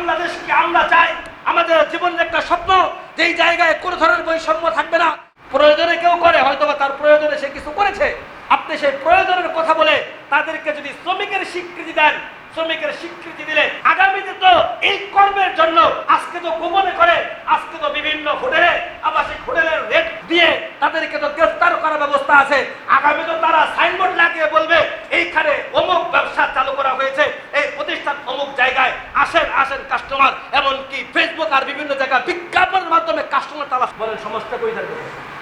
বাংলাদেশকে আমরা চাই, আমাদের জীবনের একটা স্বপ্ন, যেই জায়গায় কোনো ধরনের বৈষম্য থাকবে না। প্রয়োজনে কেউ করে হয়তো বা তার প্রয়োজনে সে কিছু করেছে। আপনি সেই প্রয়োজনের কথা বলে তাদেরকে যদি শ্রমিকের স্বীকৃতি দেন, শ্রমিকের স্বীকৃতি দিলে আগামীতে তো এই কর্মের জন্য আজকে তো গোপনে করে, আজকে তো বিভিন্ন হোটেলে আবাসিক হোটেলের রেট দিয়ে তাদেরকে তো গ্রেফতার করার ব্যবস্থা আছে আগামী তো তারা সাইনবোর্ড লাগিয়ে বলবে এইখানে অমুক ব্যবসা চালু করা হয়েছে এই প্রতিষ্ঠান অমুক জায়গায় আসেন আসেন কাস্টমার এমনকি ফেসবুক আর বিভিন্ন জায়গায় বিজ্ঞাপনের মাধ্যমে কাস্টমার তালাশ বলেন সমস্ত কই থাকবে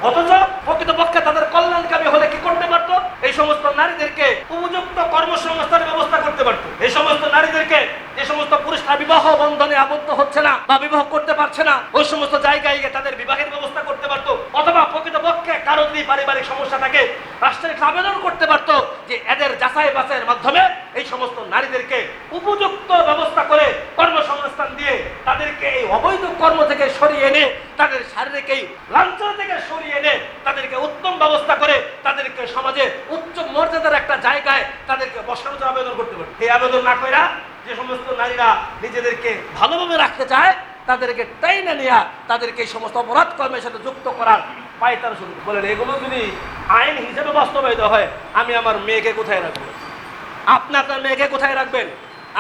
অথচ প্রকৃতপক্ষে তাদের কল্যাণকামী হলে কি করতে পারতো এই সমস্ত নারীদেরকে উপযুক্ত কর্মসংস্থানের ব্যবস্থা করতে পারতো এই সমস্ত নারীদেরকে যে সমস্ত পুরুষরা বিবাহ বন্ধনে আবদ্ধ হচ্ছে না বা বিবাহ করতে পারছে না, ওই সমস্ত জায়গায় গিয়ে তাদের বিবাহের ব্যবস্থা করতে পারতো, অথবা প্রকৃতপক্ষে কারও যদি পারিবারিক সমস্যা থাকে, রাষ্ট্রের আবেদন করতে পারতো যে এদের যাচাই বাছাইয়ের মাধ্যমে এই সমস্ত নারীদেরকে উপযুক্ত ব্যবস্থা করে কর্মসংস্থান দিয়ে তাদেরকে এই অবৈধ কর্ম থেকে সরিয়ে এনে, তাদের শারীরিক এই লাঞ্ছনা থেকে সরিয়ে এনে তাদেরকে উত্তম ব্যবস্থা করে তাদেরকে সমাজে উচ্চ মর্যাদার একটা জায়গায় তাদেরকে বসানোর আবেদন করতে পারে এই আবেদন না কইরা যে সমস্ত নারীরা নিজেদেরকে ভালোভাবে রাখতে চায়, তাদেরকে টাইনা নেওয়া তাদেরকে এই সমস্ত অপরাধ কর্মের সাথে যুক্ত করার পায়তারা শুরু বলেন, এগুলো যদি আইন হিসেবে বাস্তবায়িত হয়, আমি আমার মেয়েকে কোথায় রাখব? আপনি আপনার মেয়েকে কোথায় রাখবেন?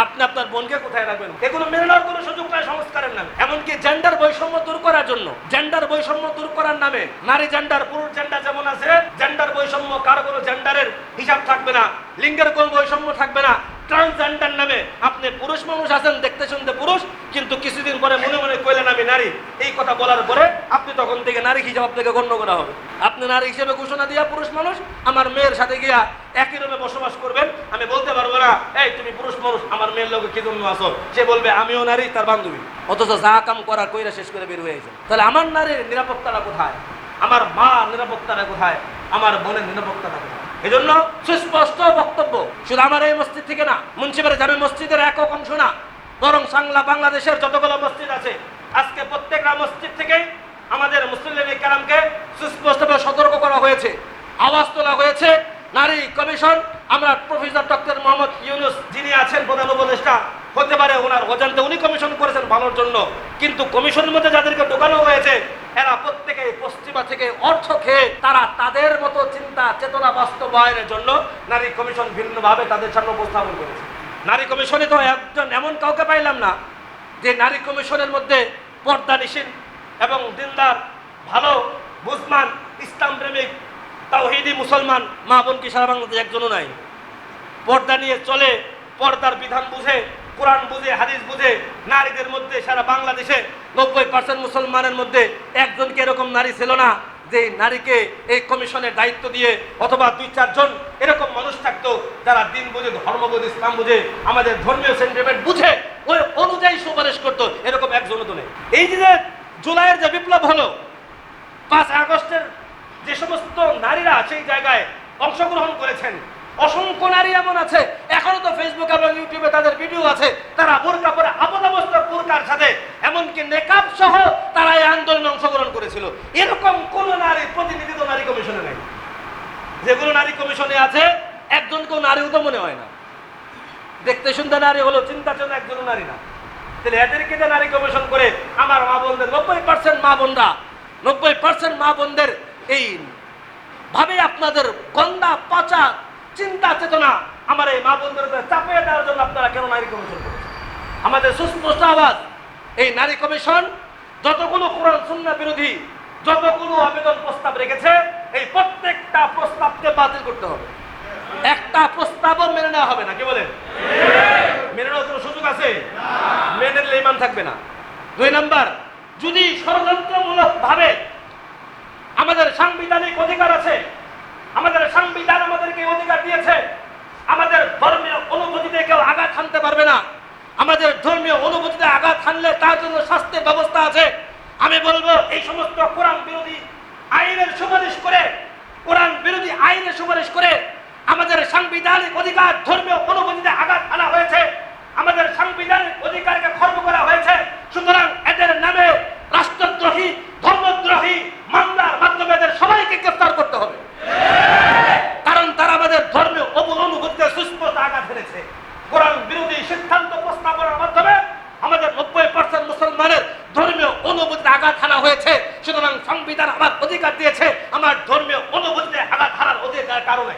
আপনি আপনার বোনকে কোথায় রাখবেন? এগুলো মেনে নেওয়ার কোনো সুযোগ নাই সংস্কারের নামে। এমনকি জেন্ডার বৈষম্য দূর করার জন্য জেন্ডার বৈষম্য দূর করার নামে, নারী জেন্ডার পুরুষ জেন্ডার যেমন আছে জেন্ডার বৈষম্য কারও কোনো জেন্ডারের হিসাব থাকবে না, লিঙ্গের কোনো বৈষম্য থাকবে না। ট্রান্সজেন্ডার নামে আপনি পুরুষ মানুষ আছেন, দেখতে শুনতে পুরুষ, কিন্তু কিছুদিন পরে মনে মনে কইলেন আমি নারী। এই কথা বলার পরে আপনি তখন থেকে নারী হিসাবে আপনাকে গণ্য করা হবে। আপনি নারী হিসেবে ঘোষণা দিয়া পুরুষ মানুষ, আমার মেয়ের সাথে গিয়া একই রুমে বসবাস করবেন। আমি বলতে পারব না, এই, তুমি পুরুষ মানুষ, আমার মেয়ের লোকে কি জন্য আসো সে বলবে, আমিও নারী, তার বান্ধবী। অথচ যা কাম করার কইরা শেষ করে বের হয়েছে তাহলে আমার নারীর নিরাপত্তাটা কোথায়? আমার মা নিরাপত্তাটা কোথায়? আমার বোনের নিরাপত্তাটা কোথায়? এজন্য সুস্পষ্ট বক্তব্য, শুধু আমার এই মসজিদ থেকে না মুন্সিপাল জামে মসজিদের একক অংশ না, বরং সাংলা বাংলাদেশের যতগুলো মসজিদ আছে, আজকে প্রত্যেকটা মসজিদ থেকেই আমাদের মুসলিম কালামকে সুস্পষ্টভাবে সতর্ক করা হয়েছে, আওয়াজ তোলা হয়েছে। নারী কমিশন, আমরা প্রফেসর ডক্টর মোহাম্মদ ইউনুস যিনি আছেন প্রধান উপদেষ্টা, হতে পারে ওনার অজান্তে উনি কমিশন করেছেন ভালোর জন্য, কিন্তু কমিশনের মধ্যে যাদেরকে ঢোকানো হয়েছে, এরা প্রত্যেকে পশ্চিমা থেকে অর্থ খেয়ে তারা তাদের মতো চিন্তা চেতনা বাস্তবায়নের জন্য নারী কমিশন ভিন্নভাবে তাদের সামনে উপস্থাপন করেছে। নারী কমিশনে তো একজন এমন কাউকে পাইলাম না যে নারী কমিশনের মধ্যে পর্দা নিষিদ্ধ এবং দিনদার, ভালো, বুঝমান, ইসলাম প্রেমিক, তাওহিদি মুসলমান মা বোন কি সারা বাংলাদেশ একজনও নাই। পর্দা নিয়ে চলে, পর্দার বিধান বুঝে, কোরআন বুঝে, হাদিস বুঝে, নারীদের মধ্যে সারা বাংলাদেশে নব্বই পার্সেন্ট মুসলমানের মধ্যে একজনকে এরকম নারী ছিল না। যে নারীকে এই কমিশনের দায়িত্ব দিয়ে অথবা দুই, চারজন এরকম মানুষ থাকতো যারা দিন বুঝে, ধর্ম বুঝে, ইসলাম বুঝে, আমাদের ধর্মীয় সেন্টিমেন্ট বুঝে, ওই অনুযায়ী সুপারিশ করতো, এরকম একজনও তো নেই। এই যে জুলাইয়ের যে বিপ্লব হলো, পাঁচ আগস্টের যে সমস্ত নারীরা সেই জায়গায় অংশগ্রহণ করেছেন, অসংখ্য নারী এমন আছে এখনও তো ফেসবুক এবং ইউটিউবে তাদের ভিডিও আছে। তারা বোরকা পরে আবদাবস্থার বোরকার সাথে, এমনকি নেকাব সহ তারা এই আন্দোলনে অংশগ্রহণ করেছিল। এরকম কোন নারী প্রতিনিধিত্ব নারী কমিশনে নেই। যেগুলো নারী কমিশনে আছে একজন একজনকেও নারীও তো মনে হয় না। দেখতে শুনতে নারী হলো, চিন্তা চেতনা একজন নারী না। তাহলে এদেরকে যে নারী কমিশন করে আমার মা বোনদের, নব্বই পার্সেন্ট মা বোনরা, নব্বই পার্সেন্ট মা বোনদের এই ভাবে আপনাদের গন্দা পচা, চিন্তা চেতনা আমার এই মা বোনদের উপরে চাপিয়ে দেওয়ার জন্য আপনারা কেন নারী কমিশন করেছেন? আমাদের সুস্পষ্ট আওয়াজ, এই নারী কমিশন যতগুলো কোরআন সুন্না বিরোধী, যতগুলো আবেদন প্রস্তাব রেখেছে, এই প্রত্যেকটা প্রস্তাবকে বাতিল করতে হবে। একটা প্রস্তাবও মেনে নেওয়া হবে না, কি বলেন? মেনে নেওয়ার কোনো সুযোগ আছে? মেনে নিলে ইমান থাকবে না। দুই নাম্বার, যদি ষড়যন্ত্রমূলক ভাবে আমাদের সাংবিধানিক অধিকার আছে, আমাদের সাংবিধান আমাদেরকে অধিকার দিয়েছে আমাদের ধর্মীয় অনুভূতিতে কেউ আঘাত হানতে পারবে না। আমাদের ধর্মীয় অনুভূতিতে আঘাত হানলে তার জন্য শাস্তির ব্যবস্থা আছে। আমি বলব, এই সমস্ত কোরআন বিরোধী আইনের সুপারিশ করে, কোরআন বিরোধী আইনের সুপারিশ করে আমাদের সাংবিধানিক অধিকার ধর্মীয় অনুভূতিতে আঘাত আনা হয়েছে আমাদের সাংবিধানিক অধিকারকে খর্ব করা হয়েছে সুতরাং এদের নামে রাষ্ট্রদ্রোহী ধর্মদ্রোহী মামলার মাধ্যমে এদের সবাইকে গ্রেফতার করতে হবে কারণ তারা আমাদের ধর্মীয় অবু অনুভূতিতে সুস্পষ্ট আঘাত হেরেছে কোরআন বিরোধী সিদ্ধান্ত প্রস্তাবনার মাধ্যমে আমাদের নব্বই পার্সেন্ট মুসলমানের ধর্মীয় অনুভূতিতে আঘাত হানা হয়েছে সুতরাং সংবিধান আমার অধিকার দিয়েছে আমার ধর্মীয় অনুভূতিতে আঘাত হানার অধিকার কারণে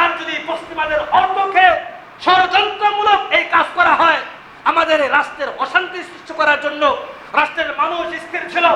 আর যদি পশ্চিমাদের অর্থকে ষড়যন্ত্রমূলক এই কাজ করা হয় আমাদের এই রাষ্ট্রের অশান্তি সৃষ্টি করার জন্য রাষ্ট্রের মানুষ স্থির ছিল।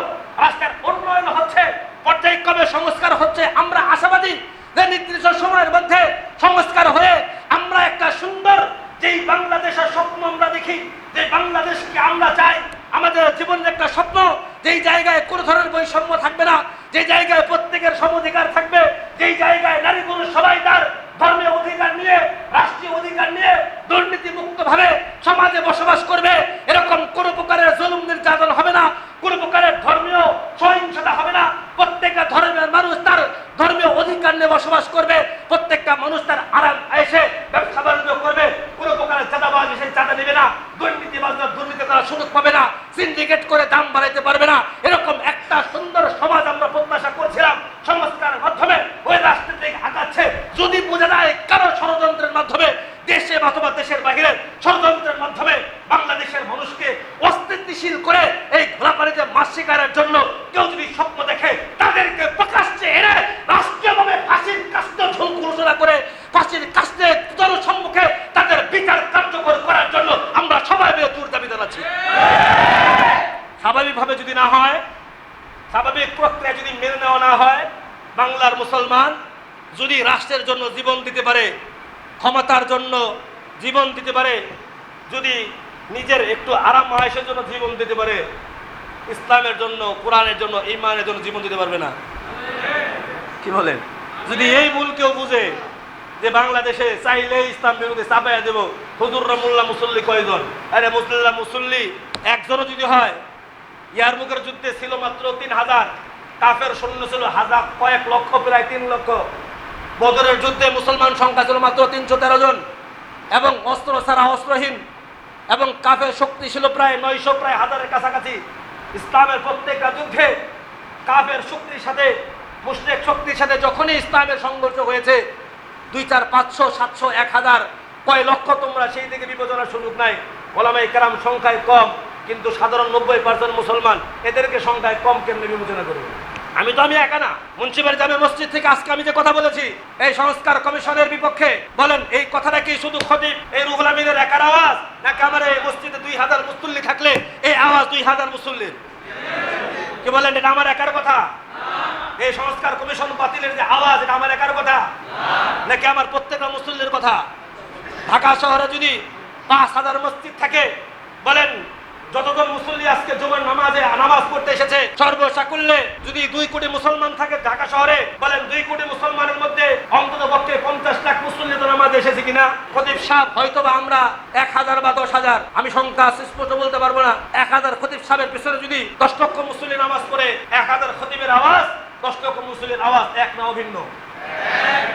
রাষ্ট্রের উন্নয়ন হচ্ছে, পর্যায়ক্রমে সংস্কার হচ্ছে। আমরা আশাবাদী যে নির্দিষ্ট সময়ের মধ্যে সংস্কার হয়ে আমরা একটা সুন্দর যেই বাংলাদেশের স্বপ্ন আমরা দেখি যে বাংলাদেশকে আমরা চাই, আমাদের জীবনের একটা স্বপ্ন, যেই জায়গায় কোনো ধরনের বৈষম্য থাকবে না যে জায়গায় প্রত্যেকের সম অধিকার থাকবে, যেই জায়গায় নারী পুরুষ সবাই তার ধর্মীয় অধিকার নিয়ে রাষ্ট্রীয় অধিকার নিয়ে দুর্নীতি মুক্ত ভাবে সমাজে বসবাস করবে এরকম কোন প্রকারের জুলুম নির্যাতন হবে না কোন প্রকারের ধর্মীয় সহিংসতা হবে না প্রত্যেকটা ধর্মের মানুষ তার ধর্মীয় অধিকার নিয়ে বসবাস করবে প্রত্যেকটা মানুষ তার আরাম এসে ব্যবসা বাণিজ্য করবে কোন প্রকারের চাঁদাবাজ এসে চাঁদা নেবে না দুর্নীতিবাজরা দুর্নীতি করার সুযোগ পাবে না সিন্ডিকেট করে দাম বাড়াইতে পারবে না। এরকম একটা সুন্দর সমাজ আমরা প্রত্যাশা করছিলাম। সংস্কারের মাধ্যমে ওই রাজনৈতিক আগাচ্ছে যদি বোঝা যায় কারও ষড়যন্ত্রের মাধ্যমে দেশে অথবা দেশের বাহিরে ষড়যন্ত্রের মাধ্যমে বাংলাদেশের মানুষকে অস্তিত্বশীল করে এই ঘোরাপাড়িতে মাছ শিকারের জন্য কেউ যদি স্বপ্ন দেখে তাদেরকে প্রকাশ্যে এনে রাষ্ট্রীয়ভাবে ফাঁসির কাস্তে ঝুল ঘোষণা করে ফাঁসির কাস্তে জনসম্মুখে তাদের বিচার কার্যকর করার জন্য আমরা সবাই মিলে জোর দাবি জানাচ্ছি স্বাভাবিকভাবে যদি না হয় স্বাভাবিক প্রক্রিয়া যদি মেনে নেওয়া না হয় বাংলার মুসলমান যদি রাষ্ট্রের জন্য জীবন দিতে পারে, ক্ষমতার জন্য জীবন দিতে পারে, যদি নিজের একটু আরাম আয়েসের জন্য জীবন দিতে পারে, ইসলামের জন্য, কোরআনের জন্য ইমানের জন্য জীবন দিতে পারবে না। কি বলেন? যদি এই ভুল কেউ বুঝে যে বাংলাদেশে চাইলে ইসলাম বিরোধী চাপাইয়া দেব, হুজুররা মোল্লা মুসল্লি কয়জন? আরে মুসল্লা মুসল্লি, একজনও যদি হয়, ইয়ারমুখের যুদ্ধে ছিল মাত্র তিন হাজার। কাফের সৈন্য ছিল হাজার কয়েক লক্ষ, প্রায় তিন লক্ষ। বদরের যুদ্ধে মুসলমান সংখ্যা ছিল মাত্র তিনশো তেরো জন। এবং অস্ত্র ছাড়া অস্ত্রহীন। এবং কাফের শক্তি ছিল প্রায় নয়শো, প্রায় হাজারের কাছাকাছি। ইসলামের প্রত্যেকটা যুদ্ধে কাফের শক্তির সাথে মুসলিক শক্তির সাথে যখনই ইসলামের সংঘর্ষ হয়েছে, দুই, চার, পাঁচশো, সাতশো, এক হাজার, কয় লক্ষ তোমরা সেই দিকে বিবেচনার সুযোগ নাই। ওলামাই কেরাম সংখ্যায় কম, কিন্তু সাধারণ নব্বই পার্সেন্ট মুসলমান এদেরকে সংখ্যায় কম কেমনে বিবেচনা করবে? আমি তো আমি একা না। মুন্সিবের জামে মসজিদ থেকে আজকে আমি যে কথা বলেছি, এই সংস্কার কমিশনের বিপক্ষে, বলেন, এই কথাটা কি শুধু খতিব, এই রুহুল আমিনের একার আওয়াজ, নাকি আমার এই মসজিদে দুই হাজার মুসল্লি থাকলে এই আওয়াজ দুই হাজার মুসল্লির? কি বলেন, এটা আমার একার কথা? এই সংস্কার কমিশন বাতিলের যে আওয়াজ, এটা আমার একার কথা? নাকি আমার প্রত্যেকটা মুসল্লির কথা? ঢাকা শহরে যদি পাঁচ হাজার মসজিদ থাকে, বলেন যতজন মুসল্লি আজকে জুমার নামাজে নামাজ পড়তে এসেছে, সর্বসাকুল্যে যদি দুই কোটি মুসলমান থাকে ঢাকা শহরে, বলেন দুই কোটি মুসলমানের মধ্যে অন্তত পক্ষে পঞ্চাশ লাখ মুসল্লি তো নামাজে এসেছে কিনা? খতিব সাহেব হয়তো বা আমরা এক হাজার বা দশ হাজার, আমি সংখ্যা স্পষ্ট বলতে পারব না, এক হাজার খতিব সাহেবের পিছনে যদি দশ লক্ষ মুসল্লি নামাজ পড়ে, এক হাজার খতিবের আওয়াজ, দশ লক্ষ মুসল্লির আওয়াজ এক না অভিন্ন?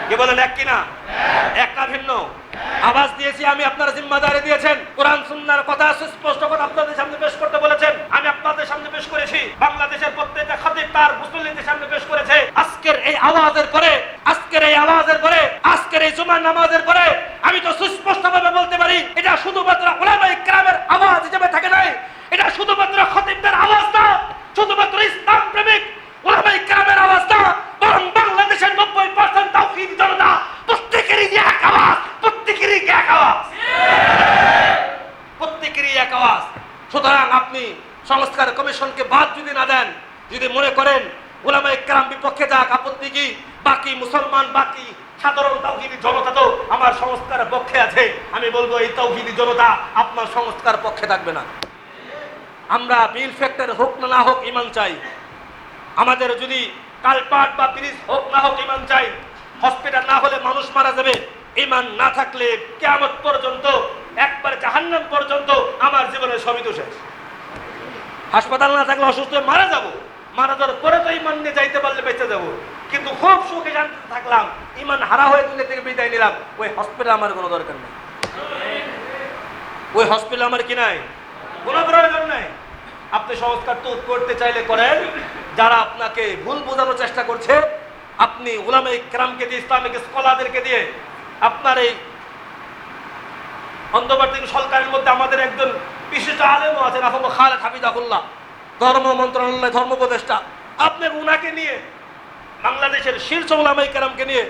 কে বলেন এক কিনা? এক না ভিন্ন? আওয়াজ দিয়েছি, আমি আপনার জিম্মাদারি দিয়েছেন। কোরআন, সুন্নার কথা, সুস্পষ্ট করে আপনাদের সামনে পেশ করতে বলেছেন। আমি আপনাদের সামনে পেশ করেছি। বাংলাদেশের প্রত্যেকটা খাতিব তার মুসলিমদের সামনে পেশ করেছে। আজকের এই আওয়াজের পরে, আজকের এই আওয়াজের পরে, আজকের এই জুমার নামাজের পরে, আমি তো সুস্পষ্ট ভাবে বলতে পারি, এটা শুধুমাত্র ওলামাই কেরামের আওয়াজ হিসেবে থাকে নাই এটা শুধুমাত্র খতিবদের আওয়াজ না শুধুমাত্র ইসলাম প্রেমিক ওলামাই কেরামের আওয়াজ না বরং বাংলাদেশের নব্বই পার্সেন্ট তাওহীদ জনতা প্রত্যেকেরই যে এক আওয়াজ প্রত্যেকেরই এক আওয়াজ প্রত্যেকেরই এক আওয়াজ সুতরাং আপনি সংস্কার কমিশনকে বাদ যদি না দেন যদি মনে করেন ওলামাই কেরাম বিপক্ষে যাক আপত্তি কি বাকি মুসলমান, বাকি সাধারণ তাওহিদি জনতা তো আমার সংস্কার পক্ষে আছে। আমি বলব, এই তাওহিদি জনতা আপনার সংস্কার পক্ষে থাকবে না। আমরা বিল ফ্যাক্টর হোক না হোক ইমান চাই। আমাদের যদি কালপাট বা ব্রিজ হোক না হোক ইমান চাই, হসপিটাল না হলে মানুষ মারা যাবে। ইমান না থাকলে কেমন পর্যন্ত, একবার জাহান্নাম পর্যন্ত আমার জীবনের সবই তো শেষ। হাসপাতাল না থাকলে অসুস্থ মারা যাব। মারা যাওয়ার পরে তো ইমান নিয়ে যাইতে পারলে বেঁচে যাব। কিন্তু খুব সুখে শান্তিতে থাকলাম ইমান হারা হয়ে দুনিয়া থেকে বিদায় নিলাম। ওই হসপিটাল আমার কোনো দরকার নেই। ওই হসপিটাল আমার কি নাই? কোনো প্রয়োজন নাই। আপনি সংস্কার তো করতে চাইলে করেন। যারা আপনাকে ভুল বোঝানোর চেষ্টা করছে, আপনি উলামে ক্রামকে দিয়ে, ইসলামিক স্কলারদেরকে দিয়ে, আপনার এই অন্তর্বর্তী সরকারের মধ্যে আমাদের একজন বিশিষ্ট আলেমও আছেন আফাবু খালেদ হাফিজাহুল্লাহ। ধর্ম মন্ত্রণালয়, ধর্ম উপদেষ্টা, আপনি উনাকে নিয়ে, বাংলাদেশের শীর্ষ ওলামাই কেরামকে নিয়ে,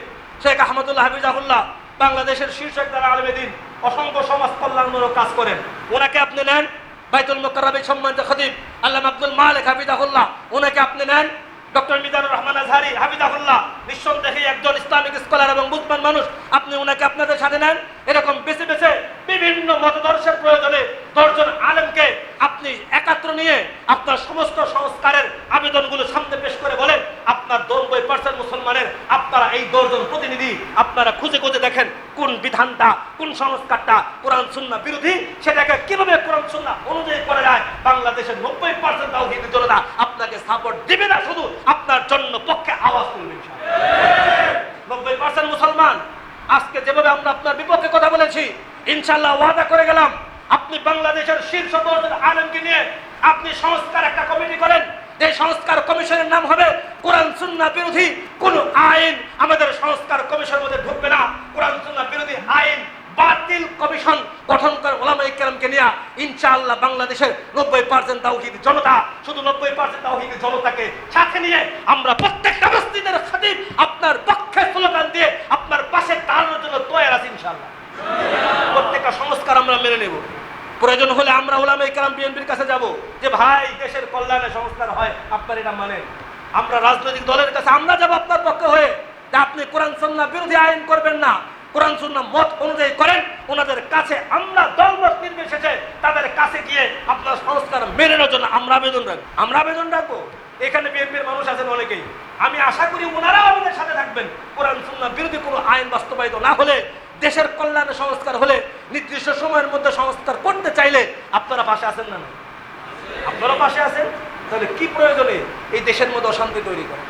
শেখ আহমদুল্লাহ হাফিজাহুল্লাহ, বাংলাদেশের শীর্ষ একজন আলমেদিন অসংখ্য সমাজ কল্যাণমূলক কাজ করেন। ওনাকে আপনি নেন, বাইতুল মোকার সম্মানিত খতিব আল্লাহ আব্দুল মালিক হাফিজাহুল্লাহ ওনাকে আপনি নেন ডক্টর মিজানুর রহমান আজহারি, হাফিজাহুল্লাহ, নিঃসন্দেহে একজন ইসলামিক স্কলার এবং বুদ্ধমান মানুষ। আপনি ওনাকে আপনাদের সাথে নেন। এরকম বেছে বেছে বিভিন্ন মতদর্শের প্রয়োজনে দশজন আলেমকে আপনি একাত্র নিয়ে আপনার সমস্ত সংস্কারের আবেদনগুলো সামনে পেশ করে বলেন। আপনার নব্বই পার্সেন্ট মুসলমানের, আপনারা এই দশজন প্রতিনিধি, আপনারা খুঁজে খুঁজে দেখেন কোন বিধানটা, কোন সংস্কারটা কোরআন সুন্না বিরোধী। সেটাকে কীভাবে কোরআন সুন্না অনুযায়ী করা যায়? বাংলাদেশের নব্বই পার্সেন্ট জনতা আপনাকে সাপোর্ট দিবে না শুধু আপনার জন্য পক্ষে আওয়াজ তুলবে নব্বই পার্সেন্ট মুসলমান আজকে যেভাবে আমরা আপনার বিপক্ষে কথা বলেছি ইনশাল্লাহ ওয়াদা করে গেলাম, আপনি বাংলাদেশের শীর্ষ দশজন আলমকে নিয়ে আপনি সংস্কার একটা কমিটি করেন। যে সংস্কার কমিশনের নাম হবে কোরআন সুন্নাহ বিরোধী। কোন আইন আমাদের সংস্কার কমিশনের মধ্যে ঢুকবে না। কোরআন সুন্নাহ বিরোধী আইন বাতিল কমিশন গঠন করে ওলামাই কেরামকে নিয়ে ইনশাআল্লাহ বাংলাদেশের নব্বই পার্সেন্ট তাওহিদ জনতা, শুধু নব্বই পার্সেন্ট তাওহিদ জনতাকে সাথে নিয়ে আমরা প্রত্যেকটা মসজিদের খাতিব আপনার পক্ষে স্লোগান দিয়ে আপনার পাশে দাঁড়ানোর জন্য তৈরি আছি ইনশাআল্লাহ প্রত্যেকটা সংস্কার আমরা মেনে নেব। প্রয়োজন হলে আমরা ওলামাই কেরাম বিএনপির কাছে যাব। যে ভাই, দেশের কল্যাণে সংস্কার হয়, আপনার এটা মানেন আমরা রাজনৈতিক দলের কাছে, আমরা যাব আপনার পক্ষে হয়ে। যে আপনি কোরআন সন্না বিরোধী আইন করবেন না। কোরআন, সুন্নাহ মত অনুযায়ী করেন। ওনাদের কাছে আমরা দলমত নির্বিশেষে তাদের কাছে গিয়ে আপনার সংস্কার মেনে নেওয়ার জন্য আমরা আবেদন রাখব। আমরা আবেদন রাখব। এখানে বিএনপির মানুষ আছেন অনেকেই। আমি আশা করি ওনারাও আমাদের সাথে থাকবেন। কোরআন, সুন্নাহ বিরোধী কোনো আইন বাস্তবায়িত না হলে দেশের কল্যাণে সংস্কার হলে নির্দিষ্ট সময়ের মধ্যে সংস্কার করতে চাইলে আপনারা পাশে আছেন না? আপনারা পাশে আছেন? তাহলে কি প্রয়োজনে এই দেশের মধ্যে অশান্তি তৈরি করা